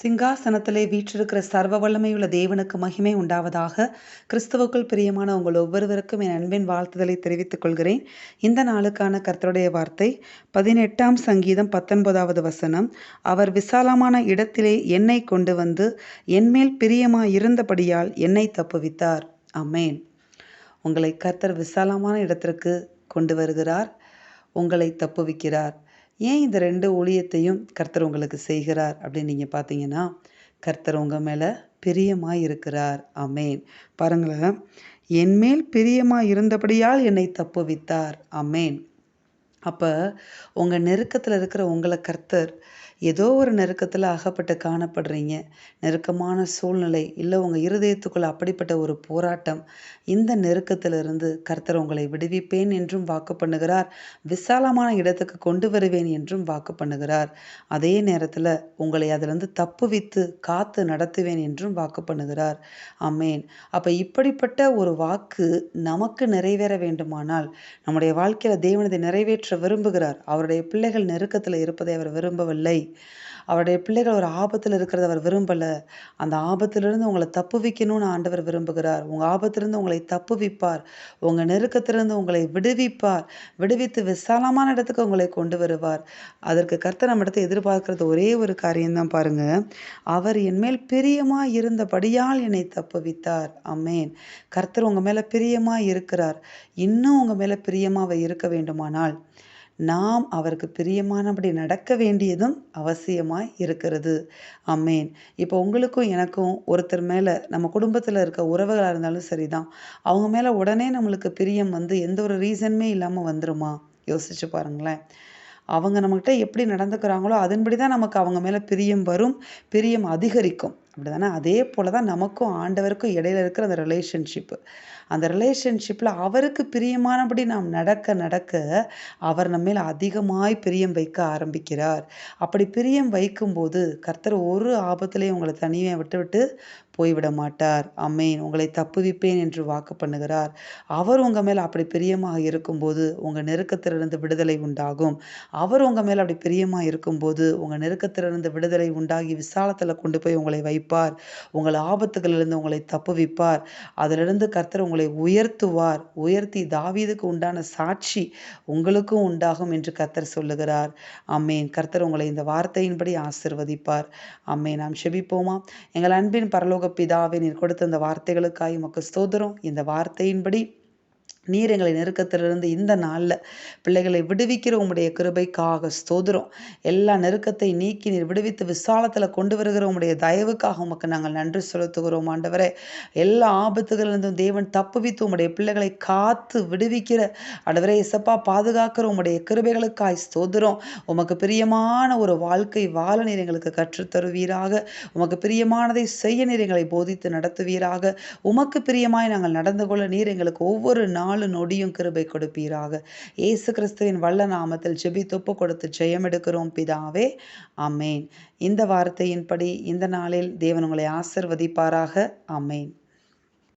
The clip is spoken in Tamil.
சிங்காசனத்திலே வீற்றிருக்கிற சர்வ வல்லமையுள்ள தேவனுக்கு மகிமை உண்டாவதாக கிறிஸ்துவுக்குள் பிரியமான உங்கள் ஒவ்வொருவருக்கும் என் அன்பின் வாழ்த்துதலை தெரிவித்துக் கொள்கிறேன். இந்த நாளுக்கான கர்த்தருடைய வார்த்தை பதினெட்டாம் சங்கீதம் பத்தொன்பதாவது வசனம். அவர் விசாலமான இடத்திலே என்னை கொண்டு வந்து என்மேல் பிரியமாய் இருந்தபடியால் என்னை தப்புவித்தார். அமேன் உங்களை கர்த்தர் விசாலமான இடத்திற்கு கொண்டு வருகிறார் உங்களை தப்புவிக்கிறார். ஏன் இந்த ரெண்டு ஊழியத்தையும் கர்த்தர் உங்களுக்கு செய்கிறார் அப்படின்னு நீங்கள் பார்த்தீங்கன்னா கர்த்தர் உங்கள் மேலே பிரியமாக இருக்கிறார் அமேன் பாருங்களேன். என்மேல் பிரியமாக இருந்தபடியால் என்னை தப்புவித்தார். அமேன் அப்போ உங்கள் நெருக்கத்தில் இருக்கிற உங்களை கர்த்தர் ஏதோ ஒரு நெருக்கத்தில் அகப்பட்டு காணப்படுறீங்க. நெருக்கமான சூழ்நிலை இல்லை உங்கள் இருதயத்துக்குள்ள அப்படிப்பட்ட ஒரு போராட்டம். இந்த நெருக்கத்திலிருந்து கர்த்தர் உங்களை விடுவிப்பேன் என்றும் வாக்கு பண்ணுகிறார். விசாலமான இடத்துக்கு கொண்டு வருவேன் என்றும் வாக்கு பண்ணுகிறார். அதே நேரத்தில் உங்களை அதிலிருந்து தப்புவித்து காத்து நடத்துவேன் என்றும் வாக்கு பண்ணுகிறார். அம்மேன் அப்போ இப்படிப்பட்ட ஒரு வாக்கு நமக்கு நிறைவேற வேண்டுமானால் நம்முடைய வாழ்க்கையில் தேவனதை நிறைவேற்ற விரும்புகிறார். அவருடைய பிள்ளைகள் நெருக்கத்தில் இருப்பதை அவர் விரும்பவில்லை. அவருடைய பிள்ளைகள் ஒரு ஆபத்தில் இருக்கிறத அவர் விரும்பலை. அந்த ஆபத்திலிருந்து உங்களை தப்பு வைக்கணும்னு ஆண்டவர் விரும்புகிறார். உங்கள் ஆபத்திலிருந்து உங்களை தப்பு வைப்பார். உங்கள் நெருக்கத்திலிருந்து உங்களை விடுவிப்பார். விடுவித்து விசாலமான இடத்துக்கு உங்களை கொண்டு வருவார். அதற்கு கர்த்தர் நம்ம இடத்தை எதிர்பார்க்கறது ஒரே ஒரு காரியம்தான் பாருங்க. அவர் என்மேல் பிரியமாக இருந்தபடியால் என்னை தப்பு வைத்தார். அம்மேன் கர்த்தர் உங்கள் மேலே பிரியமாக இருக்கிறார். இன்னும் உங்கள் மேலே பிரியமாக இருக்க வேண்டுமானால் நாம் அவருக்கு பிரியமானபடி நடக்க வேண்டியதும் அவசியமாய் இருக்கிறது. அம்மேன். இப்போ உங்களுக்கும் எனக்கும் ஒருத்தர் மேலே நம்ம குடும்பத்தில் இருக்க உறவுகளாக இருந்தாலும் சரிதான். அவங்க மேலே உடனே நம்மளுக்கு பிரியம் வந்து எந்த ஒரு ரீசனுமே இல்லாமல் வந்துருமா? யோசிச்சு பாருங்களேன். அவங்க நம்மகிட்ட எப்படி நடந்துக்கிறாங்களோ அதன்படி தான் நமக்கு அவங்க மேலே பிரியம் வரும் பிரியம் அதிகரிக்கும். அப்படி தானே அதே போல் தான் நமக்கும் ஆண்டவருக்கும் இடையில இருக்கிற அந்த ரிலேஷன்ஷிப்பு அந்த ரிலேஷன்ஷிப்பில் அவருக்கு பிரியமானபடி நாம் நடக்க நடக்க அவர் நம்மேல் அதிகமாய் பிரியம் வைக்க ஆரம்பிக்கிறார். அப்படி பிரியம் வைக்கும்போது கர்த்தர் ஒரு ஆபத்துலேயும் உங்களை தனியாக விட்டு விட்டு போய்விட மாட்டார் அம்மேன் உங்களை தப்புவிப்பேன் என்று வாக்கு பண்ணுகிறார். அவர் உங்கள் மேலே அப்படி பிரியமாக இருக்கும்போது உங்கள் நெருக்கத்திலிருந்து விடுதலை உண்டாகும். அவர் உங்கள் மேலே அப்படி பிரியமாக இருக்கும்போது உங்கள் நெருக்கத்திலிருந்து விடுதலை உண்டாகி விசாலத்தில் கொண்டு போய் உங்களை வைப்பார். உங்கள் ஆபத்துகளிலிருந்து உங்களை தப்புவிப்பார். அதிலிருந்து கர்த்தர் உங்களை உயர்த்துவார். உயர்த்தி தாவீதுக்கு உண்டான சாட்சி உங்களுக்கும் உண்டாகும் என்று கர்த்தர் சொல்லுகிறார். அம்மேன் கர்த்தர் உங்களை இந்த வார்த்தையின்படி ஆசிர்வதிப்பார். அம்மே நாம் செபிப்போமா? எங்கள் அன்பின் பரலோக பிதாவே நீர் கொடுத்த இந்த வார்த்தைகளுக்காய் உமக்கு ஸ்தோதரம் இந்த வார்த்தையின்படி நீர் எங்களை நெருக்கத்திலிருந்து இந்த நாளில் பிள்ளைகளை விடுவிக்கிற உங்களுடைய கிருபைக்காக ஸ்தோதிரம் எல்லா நெருக்கத்தை நீக்கி நீர் விடுவித்து விசாலத்தில் கொண்டு வருகிற உங்களுடைய தயவுக்காக உமக்கு நாங்கள் நன்றி செலுத்துகிறோம் ஆண்டவரே. எல்லா ஆபத்துகளிலிருந்தும் தேவன் தப்புவித்து உங்களுடைய பிள்ளைகளை காத்து விடுவிக்கிற ஆண்டவரே இசப்பா பாதுகாக்கிற உங்களுடைய கிருபைகளுக்காய் ஸ்தோதிரம் உமக்கு பிரியமான ஒரு வாழ்க்கை வாழ நீர் எங்களுக்கு கற்றுத்தருவீராக. உமக்கு பிரியமானதை செய்ய நீர் எங்களை போதித்து நடத்துவீராக. உமக்கு பிரியமாய் நாங்கள் நடந்து கொள்ள நீர் எங்களுக்கு ஒவ்வொரு நாள் நாலு நொடியும் கிருபை கொடுப்பீராக. இயேசு கிறிஸ்துவின் வல்ல நாமத்தில் ஜெபி தொப்பு கொடுத்து ஜெயம் எடுக்கிறோம் பிதாவே. அமேன் இந்த வார்த்தையின்படி இந்த நாளில் தேவன் உங்களை ஆசிர்வதிப்பாராக. அமேன்